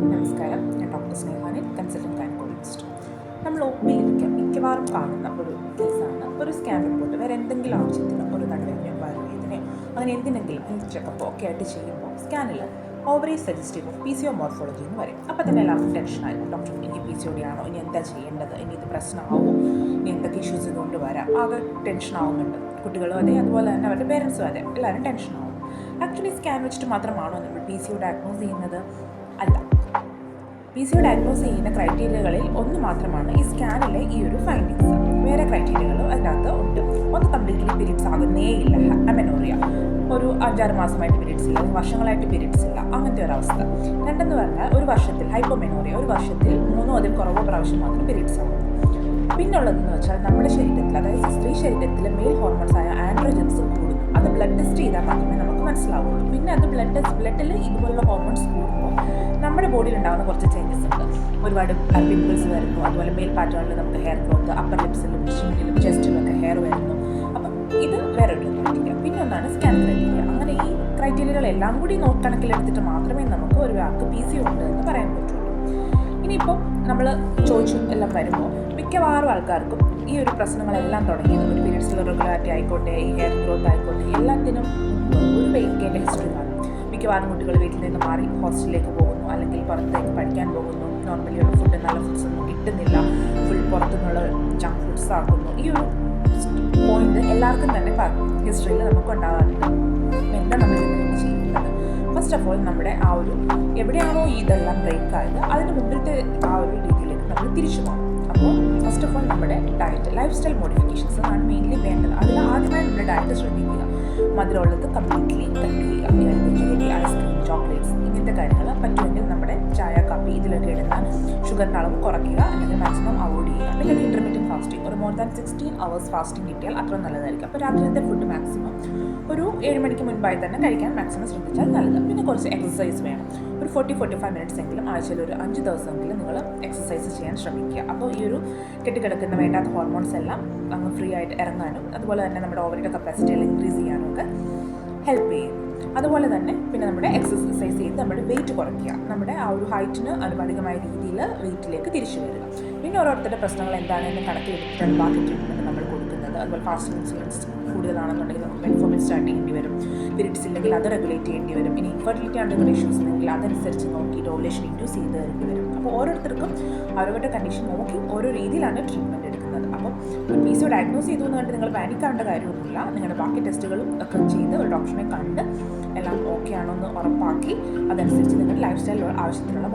നമസ്കാരം. ഞാൻ doctor Snehani consultant gynaecologist. നമ്മൾ ഒ പിയിലിരിക്കാം മിക്കവാറും കാണുന്ന ഒരു കേസാണ്. ഒരു സ്കാൻ റിപ്പോർട്ട്. വേറെ എന്തെങ്കിലും ആവശ്യത്തിന് ഒരു നടുവേദനയോ വയറുവേദനയോ അങ്ങനെ എന്തിനെങ്കിലും ഹെൽത്ത് ചെക്കപ്പോ ഒക്കെ ആയിട്ട് ചെയ്യുമ്പോൾ സ്കാനിൽ ovary suggestive of P C O morphology എന്ന് പറയും. അപ്പോൾ തന്നെ എല്ലാവർക്കും ടെൻഷനായിരുന്നു ഡോക്ടർ ഇനി പി സി ഒ ഡി ആണോ? ഇനി എന്താ ചെയ്യേണ്ടത്? ഇനി ഇത് പ്രശ്നമാവോ? ഇനി എന്തൊക്കെ ഇഷ്യൂസ് ഇതുകൊണ്ട് വരാം? ആകെ ടെൻഷൻ ആവുന്നുണ്ട്. കുട്ടികളും അതെ അതുപോലെ തന്നെ അവരുടെ പേരൻസും അതെ. എല്ലാവരും ടെൻഷനാവും ആക്ച്വലി സ്കാൻ വെച്ചിട്ട് മാത്രമാണോ നമ്മൾ പി സി ഒ ഡയഗ്നോസ് ചെയ്യുന്നത്? അല്ല. പി സി ഡയഗ്നോസ് ചെയ്യുന്ന ക്രൈറ്റീരിയകളിൽ ഒന്ന് മാത്രമാണ് ഈ സ്കാനിലെ ഈ ഒരു ഫൈൻഡിങ്സ് വേറെ ക്രൈറ്റീരിയകളും അതിനകത്ത് ഉണ്ട്. ഒന്ന് കംപ്ലീറ്റ്ലി പീരീഡ്സ് ആകുന്നേ ഇല്ല. അമെനോറിയ ഒരു അഞ്ചാറ് മാസമായിട്ട് പീരീഡ്സ് ഇല്ല. വർഷങ്ങളായിട്ട് പീരീഡ്സ് ഇല്ല. അങ്ങനത്തെ ഒരു അവസ്ഥ. രണ്ടെന്ന് പറഞ്ഞാൽ ഒരു വർഷത്തിൽ ഹൈപ്പോമെനോറിയ ഒരു വർഷത്തിൽ മൂന്നോ അതിൽ കുറവോ പ്രാവശ്യം മാത്രം പീരീഡ്സ് ആകും പിന്നുള്ളതെന്ന് വെച്ചാൽ നമ്മുടെ ശരീരത്തിൽ അതായത് സ്ത്രീ ശരീരത്തിലെ മെയിൽ ഹോർമോൺസ് ആയ ആൻഡ്രോജൻസ് അത് ബ്ലഡ് ടെസ്റ്റ് ചെയ്താൽ മാത്രമേ നമുക്ക് മനസ്സിലാവുള്ളൂ. പിന്നെ അത് ബ്ലഡ് ടെസ്റ്റ് ബ്ലഡിൽ ഇതുപോലുള്ള ഹോർമോൺസ് കൂടുമ്പോൾ നമ്മുടെ ബോഡിയിൽ ഉണ്ടാകുന്ന കുറച്ച് ചേഞ്ചസ് ഉണ്ട്. ഒരുപാട് പിമ്പിൾസ് വരുന്നു. അതുപോലെ മെയിൽ പാറ്റേണിൽ നമുക്ക് ഹെയർ ഗ്രോത്ത് അപ്പർ ലിപ്സിലും ഷിമ്മിലും ചെസ്റ്റിലൊക്കെ ഹെയർ വരുന്നു. അപ്പം ഇത് വേറെ ഒരു ക്രൈറ്റീരിയ പിന്നെ ഒന്നാണ് സ്കാൻ ക്രൈറ്റീരിയ അങ്ങനെ ഈ ക്രൈറ്റീരിയകളെല്ലാം കൂടി കണക്കിലെടുത്തിട്ട് മാത്രമേ നമുക്ക് ഒരു ആൾക്ക് പി സി ഉണ്ട് എന്ന് പറയാൻ പറ്റുള്ളൂ. ഇനിയിപ്പോൾ നമ്മൾ ചോദിച്ചു എല്ലാം വരുമ്പോൾ മിക്കവാറും ആൾക്കാർക്കും ഈ ഒരു പ്രശ്നങ്ങളെല്ലാം തുടങ്ങിയത് ഒരു പീരിയഡ്സ് ഇറഗുലാരിറ്റി ആയിക്കോട്ടെ ഈ ഹെയർ ഗ്രോത്ത് ആയിക്കോട്ടെ എല്ലാത്തിനും ഒരു വെയിറ്റ് ഹിസ്റ്ററി കാണും. മിക്കവാറും കുട്ടികൾ വീട്ടിൽ നിന്ന് മാറി ഹോസ്റ്റലിലേക്ക് പോകുന്നു അല്ലെങ്കിൽ പുറത്തേക്ക് പഠിക്കാൻ പോകുന്നു. നോർമലി ഒരു ഫുഡ് നല്ല ഫുഡ്സ് ഒന്നും കിട്ടുന്നില്ല. ഫുൾ പുറത്തുനിന്നുള്ള ജങ്ക് ഫുഡ്സ് ആക്കുന്നു. ഈ ഒരു പോയിന്റ് എല്ലാവർക്കും തന്നെ ഹിസ്റ്ററിയിൽ നമുക്ക് ഉണ്ടാകാറുണ്ട് എന്താ നമ്മൾ ചെയ്യുന്നത്? ഫസ്റ്റ് ഓഫ് ഓൾ നമ്മുടെ ആ ഒരു എവിടെയാണോ ഇതെല്ലാം ബ്രേക്ക് ആയത് അതിന് മുമ്പിലത്തെ ആ ഒരു രീതിയിലേക്ക് നമ്മൾ തിരിച്ചു പോകണം. ഫസ്റ്റ് ഓഫ് ഓൾ നമ്മുടെ ഡയറ്റ് ലൈഫ് സ്റ്റൈൽ മോഡിഫിക്കേഷൻസ് ആണ് മെയിൻലി വേണ്ടത്. അതിൽ ആദ്യമായി നമ്മുടെ ഡയറ്റ് ശ്രദ്ധിക്കുക. മധുരമുള്ളത് കംപ്ലീറ്റ്ലി കട്ട് ചെയ്യുക. ജിലേബി ഐസ്ക്രീം ചോക്ലേറ്റ്സ് ഇങ്ങനത്തെ കാര്യങ്ങൾ പറ്റുമെങ്കിൽ നമ്മുടെ ചായ കാപ്പി ഇതിലൊക്കെ ഇടുന്ന ഷുഗറിന്റെ അളവ് കുറയ്ക്കുക. അല്ലെങ്കിൽ മാക്സിമം അവോയ്ഡ് ചെയ്യുക. അല്ലെങ്കിൽ ഇന്റർമീഡിയറ്റ് ഫാസ്റ്റിംഗ് ഒരു more than sixteen hours fasting കിട്ടിയാൽ അത്ര നല്ലതായിരിക്കും. അപ്പോൾ രാത്രിയിലത്തെ ഫുഡ് മാക്സിമം ഏഴ് മണിക്ക് മുൻപായി തന്നെ കഴിക്കാൻ മാക്സിമം ശ്രദ്ധിച്ചാൽ നല്ലത്. പിന്നെ കുറച്ച് എക്സസൈസ് വേണം. ഒരു ഫോർട്ടി ഫോർട്ടി ഫൈവ് മിനിറ്റ്സ് എങ്കിലും ആഴ്ചയിൽ ഒരു അഞ്ച് ദിവസമെങ്കിലും നിങ്ങൾ എക്സസൈസ് ചെയ്യാൻ ശ്രമിക്കുക. അപ്പോൾ ഈ ഒരു കെട്ടിക്കിടക്കുന്ന വേണ്ടാത്ത ഹോർമോൺസ് എല്ലാം അങ്ങ് ഫ്രീ ആയിട്ട് ഇറങ്ങാനും അതുപോലെ തന്നെ നമ്മുടെ ഓവറിയുടെ എല്ലാം ഇൻക്രീസ് ചെയ്യാനും ഒക്കെ ഹെൽപ്പ് ചെയ്യും. അതുപോലെ തന്നെ പിന്നെ നമ്മുടെ എക്സസൈസ് ചെയ്ത് നമ്മുടെ വെയിറ്റ് കുറയ്ക്കുക. നമ്മുടെ ആ ഒരു ഹൈറ്റിന് അനുപാതികമായ രീതിയിൽ വെയിറ്റിലേക്ക് തിരിച്ചു വരിക. പിന്നെ ഓരോരുത്തരുടെ പ്രശ്നങ്ങൾ എന്താണെന്ന് കണക്കിലെടുത്തിട്ടാണ് ബാക്കി അതുപോലെ ഫാസ്റ്റിംഗ് ഇൻസുലിൻസ് കൂടുതലാണെന്നുണ്ടെങ്കിൽ നമുക്ക് മെൻഫോമിൻ സ്റ്റാർട്ട് ചെയ്യേണ്ടി വരും. പീരിയഡ്സ് ഇല്ലെങ്കിൽ അത് റെഗുലേറ്റ് ചെയ്യേണ്ടി വരും. ഇനി ഇൻഫെർട്ടിലിറ്റി ആണെങ്കിൽ ഇഷ്യൂസ് ഉണ്ടെങ്കിൽ അതനുസരിച്ച് നോക്കി ഓവുലേഷൻ ഇൻഡ്യൂസ് ചെയ്ത് തരേണ്ടി വരും. അപ്പോൾ ഓരോരുത്തർക്കും അവരവരുടെ കണ്ടീഷൻ നോക്കി ഓരോ രീതിയിലാണ് ട്രീറ്റ്മെന്റ് എടുക്കുന്നത്. അപ്പോൾ ഒരു പി സി ഡയഗ്നോസ് ചെയ്തു എന്ന് കണ്ട് നിങ്ങൾ പാനിക്കാവേണ്ട കാര്യമൊന്നുമില്ല. നിങ്ങളുടെ ബാക്കി ടെസ്റ്റുകളും ഒക്കെ ചെയ്ത് ഒരു ഡോക്ടറിനെ കണ്ട് എല്ലാം ഓക്കെ ആണോ എന്ന് ഉറപ്പാക്കി അതനുസരിച്ച് നിങ്ങളുടെ ലൈഫ് സ്റ്റൈലിൽ ആവശ്യത്തിനുള്ള